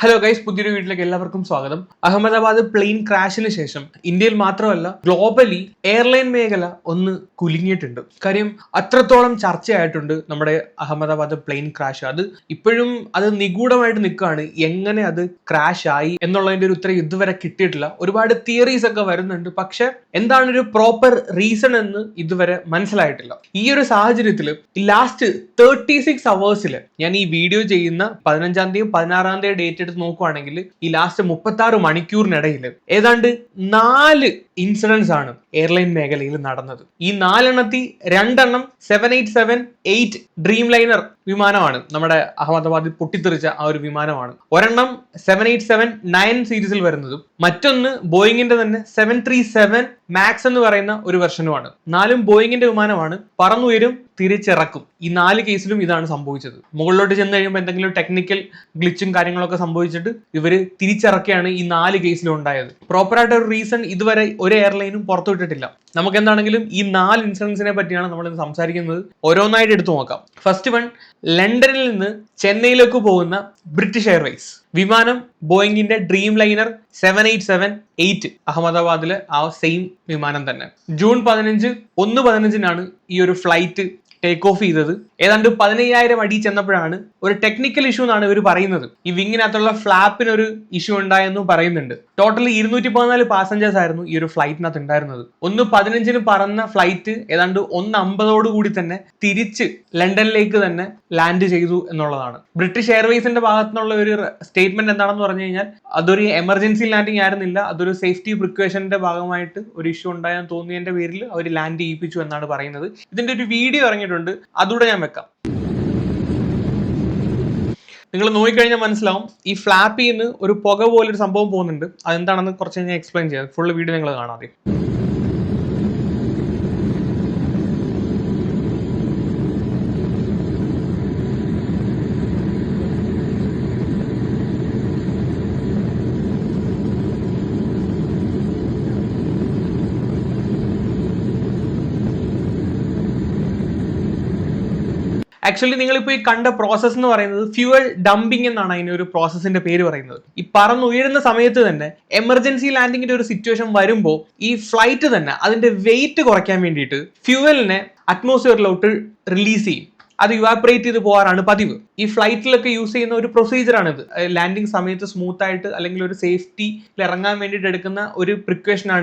Hello guys പുതിയൊരു വീട്ടിലേക്ക് എല്ലാവർക്കും സ്വാഗതം. അഹമ്മദാബാദ് പ്ലെയിൻ ക്രാഷിന് ശേഷം ഇന്ത്യയിൽ മാത്രമല്ല ഗ്ലോബലി എയർലൈൻ മേഖല ഒന്ന് കുലുങ്ങിയിട്ടുണ്ട്. കാര്യം അത്രത്തോളം ചർച്ചയായിട്ടുണ്ട് നമ്മുടെ അഹമ്മദാബാദ് പ്ലെയിൻ ക്രാഷ് അത് ഇപ്പോഴും അത് നിഗൂഢമായിട്ട് നിൽക്കുകയാണ്. എങ്ങനെ അത് ക്രാഷ് ആയി എന്നുള്ളതിന്റെ ഒരു ഉത്തരം ഇതുവരെ കിട്ടിയിട്ടില്ല. ഒരുപാട് തിയറീസ് ഒക്കെ വരുന്നുണ്ട്. പക്ഷെ എന്താണ് ഒരു പ്രോപ്പർ റീസൺ എന്ന് ഇതുവരെ മനസ്സിലായിട്ടില്ല. ഈ ഒരു സാഹചര്യത്തിൽ ലാസ്റ്റ് തേർട്ടി സിക്സ് അവേഴ്സിൽ ഞാൻ ഈ വീഡിയോ ചെയ്യുന്ന പതിനഞ്ചാം തീയതി പതിനാറാം തീയതി ഡേറ്റ് എടുത്ത് നോക്കുവാണെങ്കിൽ ഈ ലാസ്റ്റ് മുപ്പത്തി ആറ് മണിക്കൂറിനിടയിൽ ഏതാണ്ട് നാല് ഇൻസിഡൻസ് ആണ് എയർലൈൻ മേഖലയിൽ നടന്നത്. ഈ നാലെണ്ണത്തിൽ രണ്ടെണ്ണം seven eight seven eight dreamliner വിമാനമാണ്. നമ്മുടെ അഹമ്മദാബാദിൽ പൊട്ടിത്തെറിച്ച ആ ഒരു വിമാനമാണ്. ഒരെണ്ണം സെവൻ എയ്റ്റ് സെവൻ നയൻ സീരീസിൽ വരുന്നതും മറ്റൊന്ന് ബോയിങ്ങിന്റെ തന്നെ സെവൻ ത്രീ സെവൻ മാക്സ് എന്ന് പറയുന്ന ഒരു വെർഷനുമാണ് നാലും ബോയിങ്ങിന്റെ വിമാനമാണ്. പറന്നുയരും തിരിച്ചിറക്കും. ഈ നാല് കേസിലും ഇതാണ് സംഭവിച്ചത്. മുകളിലോട്ട് ചെന്ന് കഴിയുമ്പോൾ എന്തെങ്കിലും ടെക്നിക്കൽ ഗ്ലിച്ചും കാര്യങ്ങളൊക്കെ സംഭവിച്ചിട്ട് ഇവർ തിരിച്ചിറക്കുകയാണ് ഈ നാല് കേസിലും ഉണ്ടായത്. പ്രോപ്പറായിട്ട് ഒരു റീസൺ ഇതുവരെ ഒരു എയർലൈനും പുറത്തുവിട്ടിട്ടില്ല. നമുക്ക് എന്താണെങ്കിലും ഈ നാല് ഇൻസിഡൻസിനെ പറ്റിയാണ് നമ്മൾ സംസാരിക്കുന്നത്. ഓരോന്നായിട്ട് എടുത്തു നോക്കാം. ഫസ്റ്റ് വൺ ലണ്ടനിൽ നിന്ന് ചെന്നൈയിലേക്ക് പോകുന്ന ബ്രിട്ടീഷ് എയർവേസ് വിമാനം ബോയിങ്ങിന്റെ dreamliner seven eight seven eight അഹമ്മദാബാദിലെ ആ സെയിം വിമാനം തന്നെ. ജൂൺ പതിനഞ്ച് ഒന്ന് പതിനഞ്ചിനാണ് ഈ ഒരു ഫ്ലൈറ്റ് ടേക്ക് ഓഫ് ചെയ്തത്. ഏതാണ്ട് പതിനയ്യായിരം അടി ചെന്നപ്പോഴാണ് ഒരു ടെക്നിക്കൽ ഇഷ്യൂ എന്നാണ് ഇവർ പറയുന്നത്. ഈ വിങ്ങിനകത്തുള്ള ഫ്ലാപ്പിന് ഒരു ഇഷ്യൂ ഉണ്ടായെന്നും പറയുന്നുണ്ട്. ടോട്ടലി ഇരുന്നൂറ്റി പതിനാല് പാസഞ്ചേഴ്സ് ആയിരുന്നു ഈ ഒരു ഫ്ലൈറ്റിനകത്ത് ഉണ്ടായിരുന്നത്. ഒന്ന് പതിനഞ്ചിന് പറന്ന ഫ്ലൈറ്റ് ഏതാണ്ട് ഒന്ന് അമ്പതോട് കൂടി തന്നെ തിരിച്ച് ലണ്ടനിലേക്ക് തന്നെ ലാൻഡ് ചെയ്തു എന്നുള്ളതാണ്. ബ്രിട്ടീഷ് എയർവേസിന്റെ ഭാഗത്തു നിന്നുള്ള ഒരു സ്റ്റേറ്റ്മെന്റ് എന്താണെന്ന് പറഞ്ഞു കഴിഞ്ഞാൽ അതൊരു എമർജൻസി ലാൻഡിങ് ആയിരുന്നില്ല. അതൊരു സേഫ്റ്റി പ്രിക്കോഷന്റെ ഭാഗമായിട്ട് ഒരു ഇഷ്യൂ ഉണ്ടായെന്ന് തോന്നിയതിന്റെ പേരിൽ അവർ ലാൻഡ് ചെയ്യിപ്പിച്ചു എന്നാണ് പറയുന്നത്. ഇതിന്റെ ഒരു വീഡിയോ ഇറങ്ങിയിട്ടുണ്ട് അതുകൂടെ ഞാൻ വെക്കാം. നിങ്ങൾ നോക്കിക്കഴിഞ്ഞാൽ മനസ്സിലാവും ഈ ഫ്ലാപ്പിൽ നിന്ന് ഒരു പുക പോലൊരു സംഭവം പോകുന്നുണ്ട്. അതെന്താണെന്ന് കുറച്ച് ഞാൻ എക്സ്പ്ലെയിൻ ചെയ്യാം. ഫുൾ വീഡിയോ നിങ്ങൾ കാണാതെ ആക്ച്വലി നിങ്ങൾ നിങ്ങളിപ്പോൾ ഈ കണ്ട പ്രോസസ്സ് എന്ന് പറയുന്നത് ഫ്യൂവൽ ഡംപിംഗ് എന്നാണ് അതിന് ഒരു പ്രോസസ്സിന്റെ പേര് പറയുന്നത്. ഈ പറന്നുയരുന്ന സമയത്ത് തന്നെ എമർജൻസി ലാൻഡിങ്ങിന്റെ ഒരു സിറ്റുവേഷൻ വരുമ്പോൾ ഈ ഫ്ലൈറ്റ് തന്നെ അതിന്റെ വെയിറ്റ് കുറയ്ക്കാൻ വേണ്ടിയിട്ട് ഫ്യൂവലിനെ അറ്റ്മോസ്ഫിയറിലോട്ട് റിലീസ് ചെയ്യും. അത് ഇവാപറേറ്റ് ചെയ്ത് പോകാറാണ് പതിവ്. ഈ ഫ്ലൈറ്റിലൊക്കെ യൂസ് ചെയ്യുന്ന ഒരു പ്രൊസീജിയറാണ് ഇത്. ലാൻഡിങ് സമയത്ത് സ്മൂത്ത് ആയിട്ട് അല്ലെങ്കിൽ ഒരു സേഫ്റ്റിയിൽ ഇറങ്ങാൻ വേണ്ടിയിട്ട് എടുക്കുന്ന ഒരു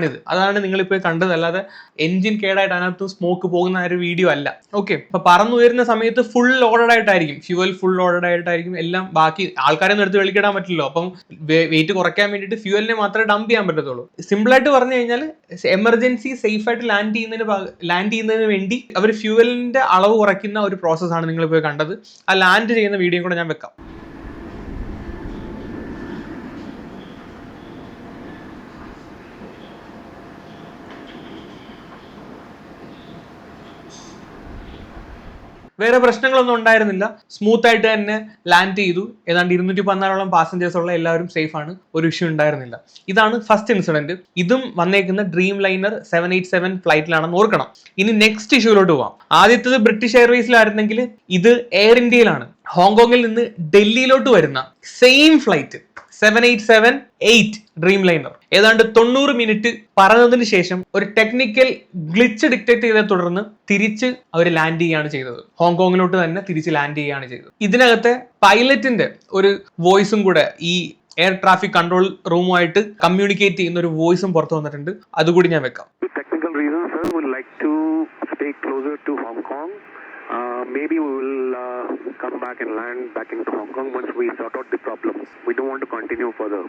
ഇത്. അതാണ് നിങ്ങളിപ്പോൾ കണ്ടത്. അല്ലാതെ എഞ്ചിൻ കേടായിട്ട് അതിനകത്ത് സ്മോക്ക് പോകുന്ന ഒരു വീഡിയോ അല്ല. ഓക്കെ അപ്പൊ പറന്നുയരുന്ന സമയത്ത് ഫുൾ ലോഡഡ് ആയിട്ടായിരിക്കും. ഫ്യൂവൽ ഫുൾ ലോഡഡ് ആയിട്ടായിരിക്കും എല്ലാം ബാക്കി ആൾക്കാരെ എടുത്ത് വെളിക്കിടാൻ പറ്റില്ലല്ലോ. അപ്പം വെയിറ്റ് കുറയ്ക്കാൻ വേണ്ടിയിട്ട് ഫ്യൂവലിനെ മാത്രമേ ഡംപ് ചെയ്യാൻ പറ്റത്തുള്ളൂ. സിമ്പിൾ ആയിട്ട് പറഞ്ഞു കഴിഞ്ഞാൽ എമർജൻസി സേഫ് ആയിട്ട് ലാൻഡ് ചെയ്യുന്നതിന് ലാൻഡ് ചെയ്യുന്നതിന് വേണ്ടി അവർ ഫ്യൂവലിന്റെ അളവ് കുറയ്ക്കുന്ന ഒരു പ്രോസസ് ആണ് നിങ്ങൾ ഇപ്പോൾ കണ്ടത്. ആ ലാൻഡ് ചെയ്യുന്ന വീഡിയോ കൂടെ ഞാൻ വെക്കാം. വേറെ പ്രശ്നങ്ങളൊന്നും ഉണ്ടായിരുന്നില്ല. സ്മൂത്ത് ആയിട്ട് തന്നെ ലാൻഡ് ചെയ്തു. ഏതാണ്ട് ഇരുന്നൂറ്റി പതിനാലോളം പാസഞ്ചേഴ്സ് ഉള്ള എല്ലാവരും സേഫ് ആണ്. ഒരു ഇഷ്യൂ ഉണ്ടായിരുന്നില്ല. ഇതാണ് ഫസ്റ്റ് ഇൻസിഡന്റ് ഇതും വന്നേക്കുന്ന dream liner seven eight seven ഫ്ലൈറ്റിലാണെന്ന് ഓർക്കണം. ഇനി നെക്സ്റ്റ് ഇഷ്യൂലോട്ട് പോവാം. ആദ്യത്തത് ബ്രിട്ടീഷ് എയർവേസിലായിരുന്നെങ്കിൽ ഇത് എയർ ഇന്ത്യയിലാണ് ഹോങ്കോങ്ങിൽ നിന്ന് ഡൽഹിയിലോട്ട് വരുന്ന same flight seven eight seven eight dreamliner ഏതാണ്ട് തൊണ്ണൂറ് മിനിറ്റ് പറഞ്ഞതിന് ശേഷം ഒരു ടെക്നിക്കൽ ഗ്ലിച്ച് ഡിക്റ്റേറ്റ് ചെയ്തതിനെ തുടർന്ന് തിരിച്ച് അവർ ലാൻഡ് ചെയ്യുകയാണ് ചെയ്തത്. ഹോങ്കോങ്ങിലോട്ട് തന്നെ തിരിച്ച് ലാൻഡ് ചെയ്യുകയാണ് ചെയ്തത്. ഇതിനകത്തെ പൈലറ്റിന്റെ ഒരു വോയിസും കൂടെ ഈ എയർ ട്രാഫിക് കൺട്രോൾ റൂമുമായിട്ട് കമ്മ്യൂണിക്കേറ്റ് ചെയ്യുന്ന ഒരു വോയിസും പുറത്തു വന്നിട്ടുണ്ട്. അതുകൂടി ഞാൻ വെക്കാം. Like to stay closer to Hong Kong. Uh, maybe we will uh, come back and land back into Hong Kong once we sort out the problem. We don't want to continue further.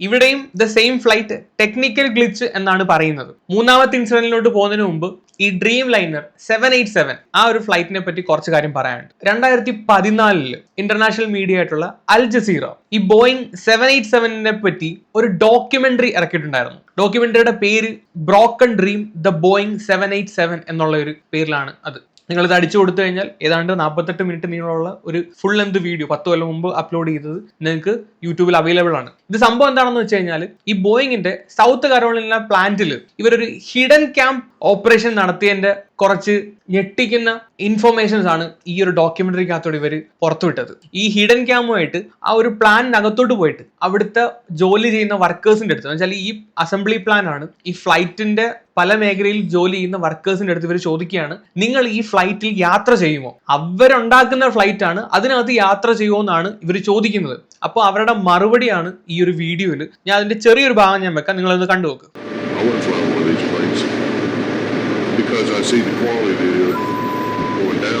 ഇവിടെയും the same flight technical glitch എന്നാണ് പറയുന്നത് മൂന്നാമത്തെ ഇൻസിഡന്റിലോട്ട് പോകുന്നതിന് മുമ്പ് ഈ dream liner seven eight seven ആ ഒരു ഫ്ലൈറ്റിനെ പറ്റി കുറച്ച് കാര്യം പറയാനുണ്ട് രണ്ടായിരത്തി പതിനാലിൽ ഇന്റർനാഷണൽ മീഡിയ ആയിട്ടുള്ള അൽ ജസീറ ഈ ബോയിങ് സെവൻ എയ്റ്റ് സെവനിനെ പറ്റി ഒരു ഡോക്യുമെന്ററി ഇറക്കിയിട്ടുണ്ടായിരുന്നു ഡോക്യുമെന്ററിയുടെ പേര് broken dream the Boeing seven eight seven എന്നുള്ള ഒരു പേരിലാണ് അത് നിങ്ങൾ ഇത് അടിച്ചു കൊടുത്തു കഴിഞ്ഞാൽ ഏതാണ്ട് നാൽപ്പത്തെട്ട് മിനിറ്റ് നീളമുള്ള ഒരു ഫുൾ ലെന്ത് വീഡിയോ പത്ത് കൊല്ലം മുമ്പ് അപ്ലോഡ് ചെയ്തത് നിങ്ങൾക്ക് യൂട്യൂബിൽ അവൈലബിൾ ആണ്. ഇത് സംഭവം എന്താണെന്ന് വെച്ച് കഴിഞ്ഞാൽ ഈ ബോയിങ്ങിന്റെ സൗത്ത് കരോളിന പ്ലാന്റിൽ ഇവരൊരു ഹിഡൻ ക്യാമ്പ് ഓപ്പറേഷൻ നടത്തിയതിന്റെ കുറച്ച് ഞെട്ടിക്കുന്ന ഇൻഫർമേഷൻസ് ആണ് ഈ ഒരു ഡോക്യുമെന്ററിക്കകത്തോടെ ഇവർ പുറത്തുവിട്ടത്. ഈ ഹിഡൻ ക്യാമുമായിട്ട് ആ ഒരു പ്ലാനിനകത്തോട്ട് പോയിട്ട് അവിടുത്തെ ജോലി ചെയ്യുന്ന വർക്കേഴ്സിന്റെ അടുത്ത് വെച്ചാൽ ഈ അസംബ്ലി പ്ലാൻ ആണ് ഈ ഫ്ലൈറ്റിന്റെ പല മേഖലയിൽ ജോലി ചെയ്യുന്ന വർക്കേഴ്സിന്റെ അടുത്ത് ഇവർ ചോദിക്കുകയാണ് നിങ്ങൾ ഈ ഫ്ലൈറ്റിൽ യാത്ര ചെയ്യുമോ? അവരുണ്ടാക്കുന്ന ഫ്ലൈറ്റ് ആണ് അതിനകത്ത് യാത്ര ചെയ്യുമോ എന്നാണ് ഇവർ ചോദിക്കുന്നത്. അപ്പോൾ അവരുടെ മറുപടിയാണ് ഈ ഒരു വീഡിയോയിൽ ഞാൻ അതിന്റെ ചെറിയൊരു ഭാഗം ഞാൻ വെക്കാം നിങ്ങളത് കണ്ടു see the quality going down.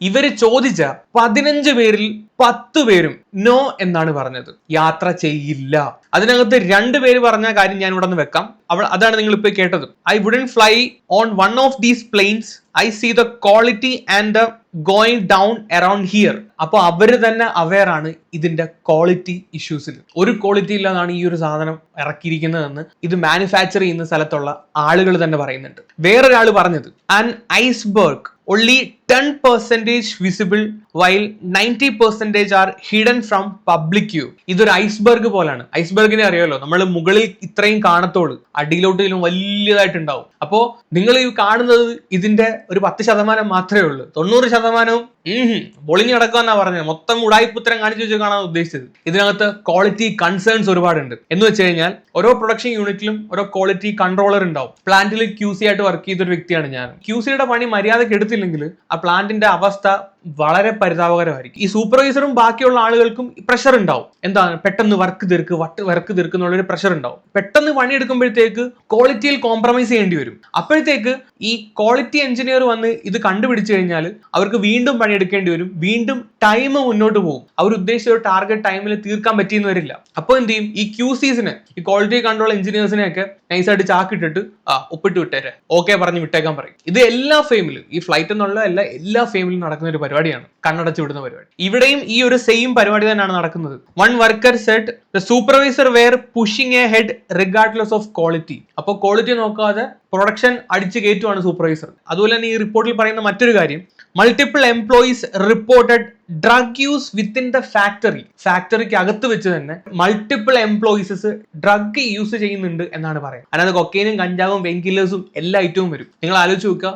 ഇവർ ചോദിച്ച പതിനഞ്ച് പേരിൽ പത്ത് പേരും നോ എന്നാണ് പറഞ്ഞത്. യാത്ര ചെയ്യില്ല. അതിനകത്ത് രണ്ട് പേര് പറഞ്ഞ കാര്യം ഞാൻ ഇവിടെ നിന്ന് വെക്കാം. അവൾ അതാണ് നിങ്ങൾ ഇപ്പോൾ കേട്ടത്. I wouldn't fly on one of these planes I see the quality and the going down around here അപ്പോൾ അവർ തന്നെ അവെയർ ആണ് ഇതിന്റെ ക്വാളിറ്റി ഇഷ്യൂസിൽ ഒരു ക്വാളിറ്റി ഇല്ലാതാണ് ഈ ഒരു സാധനം ഇറക്കിയിരിക്കുന്നതെന്ന് ഇത് മാനുഫാക്ചർ ചെയ്യുന്ന സ്ഥലത്തുള്ള ആളുകൾ തന്നെ പറയുന്നുണ്ട്. വേറൊരാൾ പറഞ്ഞത് an iceberg only 10 percentage visible while 90 percentage are hidden from public view. ഇതൊരു ഐസ്ബർഗ് പോലാണ്. ഐസ്ബർഗിനെ അറിയാമല്ലോ നമ്മൾ മുകളിൽ ഇത്രയും കാണത്തോളൂ അടിയിലോട്ടിലും വലിയതായിട്ടുണ്ടാവും. അപ്പോൾ നിങ്ങൾ ഈ കാണുന്നത് ഇതിന്റെ ഒരു പത്ത് ശതമാനം മാത്രമേ ഉള്ളൂ. തൊണ്ണൂറ് ശതമാനവും പൊളിഞ്ഞു കിടക്കുമെന്നാ പറഞ്ഞത്. മൊത്തം ഉടായ്പുത്തരം കാണിച്ചു വെച്ച് കാണാൻ ഉദ്ദേശിച്ചത്. ഇതിനകത്ത് ക്വാളിറ്റി കൺസേൺസ് ഒരുപാടുണ്ട്. എന്ന് വെച്ച് കഴിഞ്ഞാൽ ഓരോ പ്രൊഡക്ഷൻ യൂണിറ്റിലും ഓരോ ക്വാളിറ്റി കൺട്രോളർ ഉണ്ടാവും. പ്ലാന്റിൽ ക്യൂ സി ആയിട്ട് വർക്ക് ചെയ്തൊരു വ്യക്തിയാണ് ഞാൻ ക്യൂ സിയുടെ പണി മര്യാദയ്ക്ക് എടുത്തില്ലെങ്കിൽ ആ പ്ലാന്റിന്റെ അവസ്ഥ വളരെ പരിതാപകരമായിരിക്കും. ഈ സൂപ്പർവൈസറും ബാക്കിയുള്ള ആളുകൾക്കും പ്രഷർ ഉണ്ടാവും. എന്താണ്? പെട്ടെന്ന് വർക്ക് തീർക്ക് വട്ട് വർക്ക് തീർക്ക് എന്നുള്ളൊരു പ്രഷർ ഉണ്ടാവും. പെട്ടെന്ന് പണി പണിയെടുക്കുമ്പോഴത്തേക്ക് ക്വാളിറ്റിയിൽ കോംപ്രമൈസ് ചെയ്യേണ്ടി വരും. അപ്പോഴത്തേക്ക് ഈ ക്വാളിറ്റി എഞ്ചിനീയർ വന്ന് ഇത് കണ്ടുപിടിച്ചു കഴിഞ്ഞാൽ അവർക്ക് വീണ്ടും പണി എടുക്കേണ്ടി വരും. വീണ്ടും ടൈം മുന്നോട്ട് പോകും. അവർ ഉദ്ദേശിച്ച ഒരു ടാർഗറ്റ് ടൈമിൽ തീർക്കാൻ പറ്റിയെന്ന് വരില്ല. അപ്പോൾ എന്ത് ചെയ്യും? ഈ ക്യൂ സീസിനെ ഈ ക്വാളിറ്റി കൺട്രോൾ എഞ്ചിനീയേഴ്സിനെയൊക്കെ നൈസായിട്ട് ചാക്കിട്ടിട്ട് ആ ഒപ്പിട്ട് വിട്ടേരെ. ഓക്കെ പറഞ്ഞ് വിട്ടേക്കാൻ പറയും. ഇത് എല്ലാ ഫെയിമിലും ഈ ഫ്ലൈറ്റ് എന്നുള്ള എല്ലാ എല്ലാ ഫെയിമിലും നടക്കുന്ന ഒരു പരിപാടിയാണ്. കണ്ണടച്ചു വിടുന്ന പരിപാടി. ഇവിടെയും ഈ ഒരു സെയിം പരിപാടി തന്നെയാണ് നടക്കുന്നത്. One worker said the supervisor were pushing ahead regardless of quality അപ്പോൾ ക്വാളിറ്റി നോക്കാതെ പ്രൊഡക്ഷൻ അടിച്ചു കയറ്റുവാണ് സൂപ്പർവൈസർ അതുപോലെ തന്നെ ഈ റിപ്പോർട്ടിൽ പറയുന്ന മറ്റൊരു കാര്യം multiple employees reported drug use within the factory ഫാക്ടറിക്ക് അകത്ത് വെച്ച് തന്നെ മൾട്ടിപ്പിൾ എംപ്ലോയീസസ് ഡ്രഗ് യൂസ് ചെയ്യുന്നുണ്ട് എന്നാണ് പറയുന്നത്. അതായത് കൊക്കൈനും കഞ്ചാവും വെങ്കില്ലേഴ്സും എല്ലാ ഐറ്റവും വരും. നിങ്ങൾ ആലോചിച്ച് നോക്കുക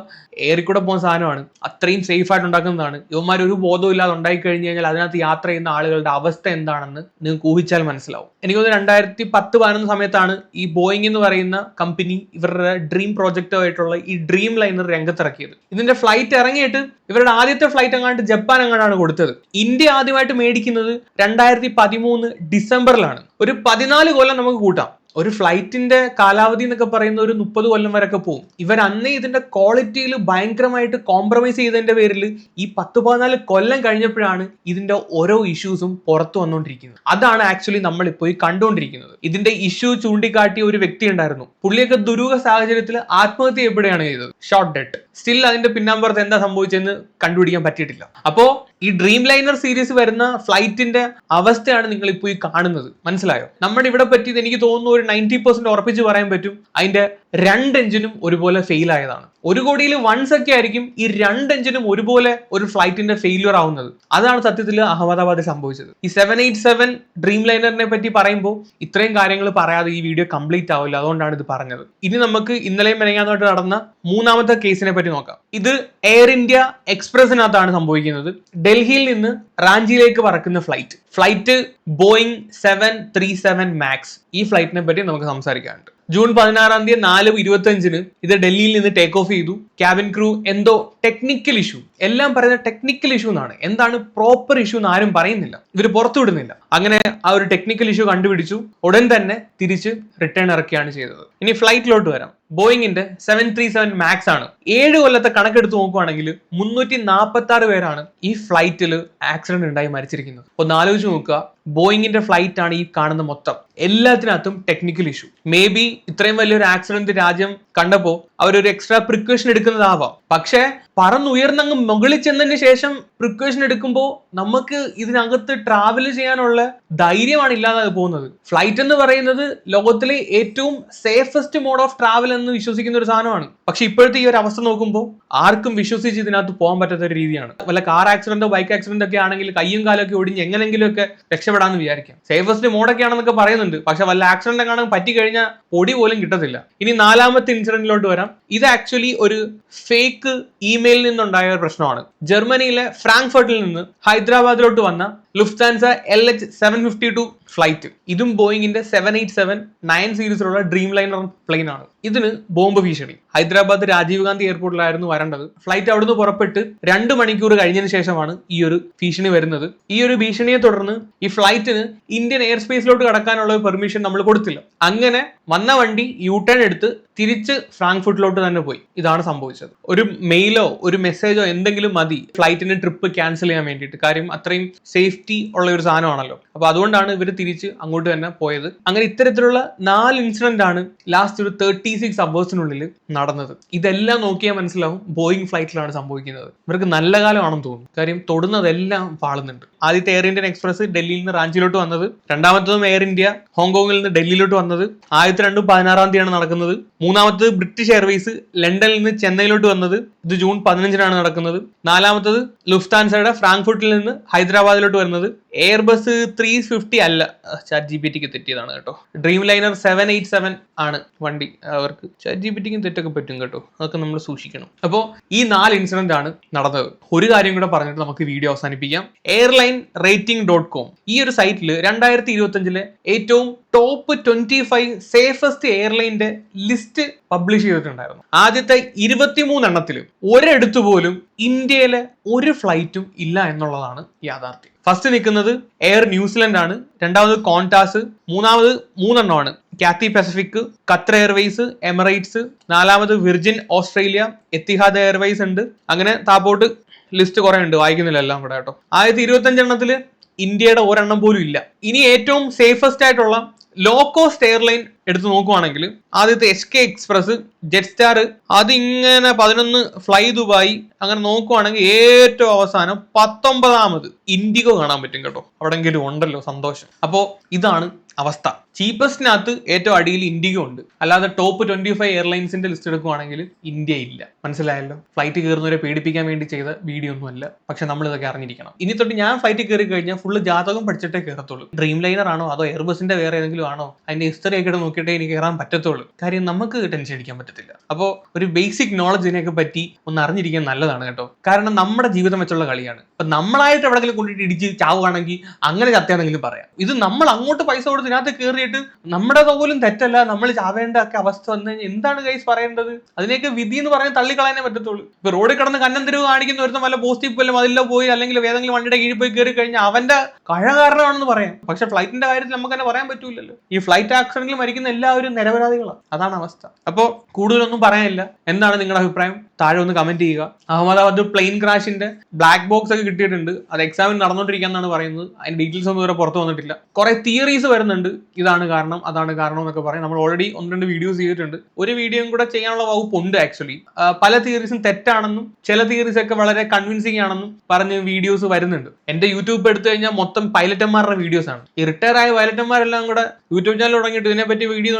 ഏറിക്കൂടെ കൂടെ പോകുന്ന സാധനമാണ് അത്രയും സേഫ് ആയിട്ട് ഉണ്ടാക്കുന്നതാണ്. ഇവന്മാർ ഒരു ബോധവും ഇല്ലാതെ ഉണ്ടായി കഴിഞ്ഞു കഴിഞ്ഞാൽ അതിനകത്ത് യാത്ര ചെയ്യുന്ന ആളുകളുടെ അവസ്ഥ എന്താണെന്ന് നിങ്ങൾക്ക് ഊഹിച്ചാൽ മനസ്സിലാവും. എനിക്ക് തോന്നുന്നു രണ്ടായിരത്തി പത്ത് പതിനൊന്ന് സമയത്താണ് ഈ ബോയിങ് എന്ന് പറയുന്ന കമ്പനി ഇവരുടെ ഡ്രീം പ്രോജക്റ്റുമായിട്ടുള്ള ഈ ഡ്രീം ലൈനർ രംഗത്തിറക്കിയത്. ഇതിന്റെ ഫ്ലൈറ്റ് ഇറങ്ങിയിട്ട് ഇവരുടെ ആദ്യത്തെ ഫ്ലൈറ്റ് അങ്ങാണ്ട് ജപ്പാൻ അങ്ങാണ്ടാണ് കൊടുത്തത്. ഇന്ത്യ ആദ്യമായിട്ട് മേടിക്കുന്നത് രണ്ടായിരത്തി പതിമൂന്ന് ഡിസംബറിലാണ്. ഒരു പതിനാല് കൊല്ലം നമുക്ക് കൂട്ടാം. ഒരു ഫ്ലൈറ്റിന്റെ കാലാവധി എന്നൊക്കെ പറയുന്ന ഒരു മുപ്പത് കൊല്ലം വരെയൊക്കെ പോകും. ഇവർ അന്നേ ഇതിന്റെ ക്വാളിറ്റിയിൽ ഭയങ്കരമായിട്ട് കോംപ്രമൈസ് ചെയ്തതിന്റെ പേരിൽ ഈ പത്ത് പതിനാല് കൊല്ലം കഴിഞ്ഞപ്പോഴാണ് ഇതിന്റെ ഓരോ ഇഷ്യൂസും പുറത്തു വന്നുകൊണ്ടിരിക്കുന്നത് അതാണ് ആക്ച്വലി നമ്മൾ ഇപ്പോൾ ഈ കണ്ടുകൊണ്ടിരിക്കുന്നത് ഇതിന്റെ ഇഷ്യൂ ചൂണ്ടിക്കാട്ടിയ ഒരു വ്യക്തി ഉണ്ടായിരുന്നു. പുള്ളിയൊക്കെ ദുരൂഹ സാഹചര്യത്തിൽ ആത്മഹത്യ എവിടെയാണ് ചെയ്തത്? ഷോർട്ട് ഡെറ്റ് സ്റ്റിൽ അതിന്റെ പിന്നാമ്പുറത്ത് എന്താ സംഭവിച്ചെന്ന് കണ്ടുപിടിക്കാൻ പറ്റിയിട്ടില്ല. അപ്പോ ഈ ഡ്രീം ലൈനർ സീരീസ് വരുന്ന ഫ്ലൈറ്റിന്റെ അവസ്ഥയാണ് നിങ്ങൾ ഇപ്പോൾ ഈ കാണുന്നത്. മനസ്സിലായോ? നമ്മുടെ ഇവിടെ പറ്റിയത് എനിക്ക് തോന്നുന്നു ഒരു നയന്റി പെർസെന്റ് ഉറപ്പിച്ച് പറയാൻ പറ്റും. അതിന്റെ രണ്ട് എഞ്ചിനും ഒരുപോലെ ഫെയിൽ ആയതാണ്. ഒരു കോടിയിൽ വൺസ് ഒക്കെ ആയിരിക്കും ഈ രണ്ട് എഞ്ചിനും ഒരുപോലെ ഒരു ഫ്ലൈറ്റിന്റെ ഫെയിലിയർ ആവുന്നത്. അതാണ് സത്യത്തിൽ അഹമ്മദാബാദിൽ സംഭവിച്ചത്. ഈ സെവൻ എയ്റ്റ് സെവൻ ഡ്രീം ലൈനറിനെ പറ്റി പറയുമ്പോൾ ഇത്രയും കാര്യങ്ങൾ പറയാതെ ഈ വീഡിയോ കംപ്ലീറ്റ് ആവില്ല. അതുകൊണ്ടാണ് ഇത് പറഞ്ഞത്. ഇനി നമുക്ക് ഇന്നലെയും മെനങ്ങാന്നോട്ട് നടന്ന മൂന്നാമത്തെ കേസിനെ പറ്റി നോക്കാം. ഇത് എയർ ഇന്ത്യ എക്സ്പ്രസിനകത്താണ് സംഭവിക്കുന്നത്. ഡൽഹിയിൽ നിന്ന് റാഞ്ചിയിലേക്ക് പറക്കുന്ന flight flight Boeing seven three seven max ഈ ഫ്ലൈറ്റിനെ പറ്റി നമുക്ക് സംസാരിക്കാനുണ്ട്. ജൂൺ പതിനാറാം തീയതി നാല് ഇരുപത്തി അഞ്ചിന് ഇത് ഡൽഹിയിൽ നിന്ന് ടേക്ക് ഓഫ് ചെയ്തു. ക്യാബിൻ ക്രൂ എന്തോ ടെക്നിക്കൽ ഇഷ്യൂ എല്ലാം പറയുന്നത് ടെക്നിക്കൽ ഇഷ്യൂ എന്നാണ്. എന്താണ് പ്രോപ്പർ ഇഷ്യൂ എന്ന് ആരും പറയുന്നില്ല. ഇവർ പുറത്തുവിടുന്നില്ല അങ്ങനെ ആ ഒരു ടെക്നിക്കൽ ഇഷ്യൂ കണ്ടുപിടിച്ചു. ഉടൻ തന്നെ തിരിച്ച് റിട്ടേൺ ഇറക്കുകയാണ് ചെയ്തത്. ഇനി ഫ്ലൈറ്റിലോട്ട് വരാം. ബോയിങ്ങിന്റെ സെവൻ ത്രീ സെവൻ മാക്സ് ആണ്. ഏഴ് കൊല്ലത്തെ കണക്കെടുത്ത് നോക്കുവാണെങ്കിൽ മുന്നൂറ്റി നാൽപ്പത്തി ആറ് പേരാണ് ഈ ഫ്ലൈറ്റിൽ ആക്സിഡന്റ് ഉണ്ടായി മരിച്ചിരിക്കുന്നത്. ഒന്ന് ആലോചിച്ച് നോക്കുക. ബോയിങ്ങിന്റെ ഫ്ലൈറ്റ് ആണ് ഈ കാണുന്ന മൊത്തം. എല്ലാത്തിനകത്തും ടെക്നിക്കൽ ഇഷ്യൂ മേ ബി ഇത്രയും വലിയൊരു ആക്സിഡന്റ് രാജ്യം കണ്ടപ്പോൾ അവരൊരു എക്സ്ട്രാ പ്രിക്കോഷൻ എടുക്കുന്നതാവാം. പക്ഷേ പറന്നുയർന്നങ്ങ് മുകളിൽ ചെന്നതിന് ശേഷം പ്രിക്കോഷൻ എടുക്കുമ്പോൾ നമുക്ക് ഇതിനകത്ത് ട്രാവൽ ചെയ്യാനുള്ള ധൈര്യമാണ് ഇല്ലാതെ പോകുന്നത്. ഫ്ലൈറ്റ് എന്ന് പറയുന്നത് ലോകത്തിലെ ഏറ്റവും സേഫസ്റ്റ് മോഡ് ഓഫ് ട്രാവൽ എന്ന് വിശ്വസിക്കുന്ന ഒരു സാധനമാണ്. പക്ഷെ ഇപ്പോഴത്തെ ഈ ഒരു അവസ്ഥ നോക്കുമ്പോൾ ആർക്കും വിശ്വസിച്ച് ഇതിനകത്ത് പോകാൻ പറ്റാത്ത ഒരു രീതിയാണ്. വല്ല കാർ ആക്സിഡന്റോ ബൈക്ക് ആക്സിഡന്റ് ഒക്കെ ആണെങ്കിൽ കയ്യും കാലൊക്കെ ഒടിഞ്ഞ് എങ്ങനെങ്കിലുമൊക്കെ രക്ഷപ്പെടാന്ന് വിചാരിക്കാം. സേഫസ്റ്റ് മോഡൊക്കെ ആണെന്നൊക്കെ പറയുന്നുണ്ട്. പക്ഷെ വല്ല ആക്സിഡന്റ് കാണാൻ പറ്റി കഴിഞ്ഞാൽ പൊടി പോലും കിട്ടത്തില്ല. ഇനി നാലാമത്തെ ഇൻസിഡന്റിലോട്ട് വരാം. ഇത് ആക്ച്വലി ഒരു ഫേക്ക് ഇമെയിൽ നിന്നുണ്ടായ ഒരു പ്രശ്നമാണ്. ജർമ്മനിയിലെ ഫ്രാങ്ക്ഫർട്ടിൽ നിന്ന് ഹൈദരാബാദിലോട്ട് വന്ന Lufthansa L H seven fifty two flight. ഇതും ബോയിങ്ങിന്റെ സെവൻ എയ്റ്റ് സെവൻ നയൻ സീരീസിലുള്ള ഡ്രീം ലൈനർ പ്ലെയിൻ ആണ് ഇതിന് ബോംബ് ഭീഷണി. ഹൈദരാബാദ് രാജീവ് ഗാന്ധി എയർപോർട്ടിലായിരുന്നു വരേണ്ടത്. ഫ്ലൈറ്റ് അവിടുന്ന് പുറപ്പെട്ട് രണ്ട് മണിക്കൂർ കഴിഞ്ഞതിന് ശേഷമാണ് ഈ ഒരു ഭീഷണി വരുന്നത്. ഈ ഒരു ഭീഷണിയെ തുടർന്ന് ഈ ഫ്ലൈറ്റിന് ഇന്ത്യൻ എയർ സ്പേസിലോട്ട് കടക്കാനുള്ള പെർമിഷൻ നമ്മൾ കൊടുത്തില്ല. അങ്ങനെ വന്ന വണ്ടി യു ടേൺ എടുത്ത് തിരിച്ച് ഫ്രാങ്ക്ഫുട്ടിലോട്ട് തന്നെ പോയി. ഇതാണ് സംഭവിച്ചത്. ഒരു മെയിലോ ഒരു മെസ്സേജോ എന്തെങ്കിലും മതി ഫ്ലൈറ്റിന് ട്രിപ്പ് ക്യാൻസൽ ചെയ്യാൻ വേണ്ടിയിട്ട്. കാര്യം അത്രയും സേഫ്റ്റി ഉള്ള ഒരു സാധനമാണല്ലോ. അപ്പൊ അതുകൊണ്ടാണ് ഇവർ തിരിച്ച് അങ്ങോട്ട് തന്നെ പോയത്. അങ്ങനെ ഇത്തരത്തിലുള്ള നാല് ഇൻസിഡന്റ് ആണ് ലാസ്റ്റ് ഒരു തേർട്ടി സിക്സ് അവേഴ്സിനുള്ളിൽ നടന്നത്. ഇതെല്ലാം നോക്കിയാൽ മനസ്സിലാവും ബോയിങ് ഫ്ലൈറ്റിലാണ് സംഭവിക്കുന്നത്. ഇവർക്ക് നല്ല കാലമാണെന്ന് തോന്നുന്നു. കാര്യം തൊടുന്നതെല്ലാം പാളുന്നുണ്ട്. ആദ്യത്തെ എയർ ഇന്ത്യൻ എക്സ്പ്രസ് ഡൽഹിയിൽ നിന്ന് റാഞ്ചിയിലോട്ട് വന്നത്. രണ്ടാമത്തതും എയർ ഇന്ത്യ ഹോങ്കോങ്ങിൽ നിന്ന് ഡൽഹിയിലോട്ട് വന്നത്. ആദ്യത്തെ രണ്ടും പതിനാറാം തീയതിയാണ് നടക്കുന്നത്. മൂന്നാമത്തത് ബ്രിട്ടീഷ് എയർവേസ് ലണ്ടനിൽ നിന്ന് ചെന്നൈയിലോട്ട് വന്നത്. ഇത് ജൂൺ പതിനഞ്ചിനാണ് നടക്കുന്നത്. നാലാമത്തത് ലുഫ്താൻസയുടെ ഫ്രാങ്ക്ഫർട്ടിൽ നിന്ന് ഹൈദരാബാദിലോട്ട് വരുന്നത്. എയർബസ് ത്രീ ഫിഫ്റ്റി അല്ല ചാറ്റ് ജി പി ടിക്ക് തെറ്റിയതാണ് കേട്ടോ. Dream liner seven eight seven ആണ് വണ്ടി. അവർക്ക് ചാറ്റ് ജി പി ടിക്കും തെറ്റൊക്കെ പറ്റും കേട്ടോ. അതൊക്കെ നമ്മൾ സൂക്ഷിക്കണം. അപ്പോൾ ഈ നാല് ഇൻസിഡന്റ് ആണ് നടന്നത്. ഒരു കാര്യം കൂടെ പറഞ്ഞിട്ട് നമുക്ക് വീഡിയോ അവസാനിപ്പിക്കാം. എയർലൈൻ റേറ്റിംഗ് ഡോട്ട് കോം ഈ ഒരു സൈറ്റിൽ രണ്ടായിരത്തി ഇരുപത്തി അഞ്ചിലെ ഏറ്റവും ടോപ്പ് ട്വന്റി ഫൈവ് സേഫസ്റ്റ് എയർലൈന്റെ ലിസ്റ്റ് പബ്ലിഷ് ചെയ്തിട്ടുണ്ടായിരുന്നു. ആദ്യത്തെ ഇരുപത്തിമൂന്ന് എണ്ണത്തിൽ ഒരിടത്ത് പോലും ഇന്ത്യയിലെ ഒരു ഫ്ലൈറ്റും ഇല്ല എന്നുള്ളതാണ് യാഥാർത്ഥ്യം. ഫസ്റ്റ് നിൽക്കുന്നത് എയർ ന്യൂസിലൻഡ് ആണ്. രണ്ടാമത് കോൺടാസ് മൂന്നാമത് മൂന്നെണ്ണമാണ്. Cathay Pacific Qatar Airways Emirates നാലാമത് വിർജിൻ ഓസ്ട്രേലിയ എത്തിഹാദ് എയർവേസ് ഉണ്ട്. അങ്ങനെ താപ്പോട്ട് ലിസ്റ്റ് കുറെ ഉണ്ട് വായിക്കുന്നില്ല എല്ലാം ഇവിടെ കേട്ടോ. ആദ്യത്തെ ഇരുപത്തഞ്ചെണ്ണത്തിൽ ഇന്ത്യയുടെ ഒരെണ്ണം പോലും ഇല്ല. ഇനി ഏറ്റവും സേഫസ്റ്റ് ആയിട്ടുള്ള ലോ കോസ്റ്റ് എയർലൈൻ എടുത്ത് നോക്കുവാണെങ്കിൽ ആദ്യത്തെ S K express Jetstar അതിങ്ങനെ പതിനൊന്ന് ഫ്ലൈ ദുബായി അങ്ങനെ നോക്കുവാണെങ്കിൽ ഏറ്റവും അവസാനം പത്തൊമ്പതാമത് ഇൻഡിഗോ കാണാൻ പറ്റും കേട്ടോ. അവിടെങ്കിലും ഉണ്ടല്ലോ സന്തോഷം. അപ്പോ ഇതാണ് അവസ്ഥ. ചീപ്പസ്റ്റിനകത്ത് ഏറ്റവും അടിയിൽ ഇൻഡിഗോ ഉണ്ട്. അല്ലാതെ ടോപ്പ് ട്വന്റി ഫൈവ് എയർലൈൻസിന്റെ ലിസ്റ്റ് എടുക്കുവാണെങ്കിൽ ഇന്ത്യ ഇല്ല. മനസ്സിലായല്ലോ? ഫ്ലൈറ്റ് കയറുന്നവരെ പേടിപ്പിക്കാൻ വേണ്ടി ചെയ്ത വീഡിയോ ഒന്നുമല്ല. പക്ഷെ നമ്മൾ ഇതൊക്കെ അറിഞ്ഞിരിക്കണം. ഇനി തൊട്ട് ഞാൻ ഫ്ലൈറ്റ് കയറി കഴിഞ്ഞാൽ ഫുള്ള് ജാതകം പഠിച്ചിട്ടേ കയറത്തുള്ളൂ. ഡ്രീം ലൈനർ ആണോ? അതോ എയർബസിന്റെ വേറെ ഏതെങ്കിലും ആണോ? അതിന്റെ ഹിസ്റ്ററി ഒക്കെ ഇട്ട് നോക്കിയിട്ടേ എനിക്ക് കയറാൻ പറ്റത്തുള്ളൂ. കാര്യം നമുക്ക് ടെൻഷൻ അടിക്കാൻ പറ്റത്തില്ല. അപ്പോൾ ഒരു ബേസിക് നോളജ് ഇതിനെയൊക്കെ പറ്റി ഒന്ന് അറിഞ്ഞിരിക്കാൻ നല്ലതാണ് കേട്ടോ. കാരണം നമ്മുടെ ജീവിതം വെച്ചുള്ള കളിയാണ്. ഇപ്പൊ നമ്മളായിട്ട് എവിടെയെങ്കിലും കൊണ്ടിട്ട് ഇടിച്ച് ചാവുകയാണെങ്കിൽ അങ്ങനെ ചത്തയാണെങ്കിലും പറയാം. ഇത് നമ്മൾ അങ്ങോട്ട് പൈസ കൊടുത്ത് ഇതിനകത്ത് കയറിയിട്ട് നമ്മുടെ പോലും തെറ്റല്ല. നമ്മൾ ചാവേണ്ട ഒക്കെ അവസ്ഥ വന്നു എന്താണ് കൈസ് പറയേണ്ടത്? അതിനെയൊക്കെ വിധി എന്ന് പറയാൻ തള്ളിക്കളയാനേ പറ്റത്തുള്ളൂ. ഇപ്പൊ റോഡിൽ കിടന്ന് കന്നം തെരുവ് കാണിക്കുന്ന ഒരുത്തം വല്ല പോസ്റ്റിൽ പോലും അതിലോ പോയി അല്ലെങ്കിൽ ഏതെങ്കിലും വണ്ടിയുടെ കീഴിൽ പോയി കയറി കഴിഞ്ഞാൽ അവന്റെ കഴ കാരണമാണെന്ന് പറയാം. പക്ഷെ ഫ്ലൈറ്റിന്റെ കാര്യത്തിൽ നമുക്ക് തന്നെ പറയാൻ പറ്റൂലല്ലോ ഈ ഫ്ലൈറ്റ് ആക്സിഡന്റിൽ മരിക്കുന്ന എല്ലാവരും നിരപരാധികളാണ്. അതാണ് അവസ്ഥ. അപ്പോൾ കൂടുതലൊന്നും പറയാനില്ല. എന്താണ് നിങ്ങളുടെ അഭിപ്രായം? താഴെ ഒന്ന് കമന്റ് ചെയ്യുക. അഹമ്മദാബാദ് പ്ലെയിൻ ക്രാഷിന്റെ ബ്ലാക്ക് ബോക്സ് ഒക്കെ കിട്ടിയിട്ടുണ്ട്. അത് എക്സാമിന് നടന്നുകൊണ്ടിരിക്കുകയെന്നാണ് പറയുന്നത്. അതിന്റെ ഡീറ്റെയിൽസ് ഒന്നും ഇവരെ പുറത്ത് വന്നിട്ടില്ല. കുറെ തിയറീസ് വരുന്നുണ്ട്. ഇതാണ് കാരണം അതാണ് കാരണം എന്നൊക്കെ പറയും. നമ്മൾ ഓൾറെഡി ഒന്ന് രണ്ട് വീഡിയോസ് ചെയ്തിട്ടുണ്ട്. ഒരു വീഡിയോയും കൂടെ ചെയ്യാനുള്ള വകുപ്പ് ഉണ്ട് ആക്ച്വലി പല തിയറീസും തെറ്റാണെന്നും ചില തിയറീസ് ഒക്കെ വളരെ കൺവിൻസിങ് ആണെന്നും പറഞ്ഞ് വീഡിയോസ് വരുന്നുണ്ട്. എന്റെ യൂട്യൂബ് എടുത്തു കഴിഞ്ഞാൽ മൊത്തം പൈലറ്റന്മാരുടെ വീഡിയോസ് ആണ്. ഈ റിട്ടയർ ആയ പൈലറ്റന്മാരെല്ലാം കൂടെ യൂട്യൂബ് ചാനൽ തുടങ്ങിയിട്ട് ഇതിനെപ്പറ്റി വീഡിയോ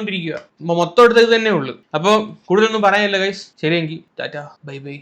മൊത്തം എടുത്തത് തന്നെ ഉള്ളൂ അപ്പോൾ കൂടുതലൊന്നും പറയാനില്ല ഗൈസ് ശരിയെങ്കിൽ ടാറ്റ. Bye bye.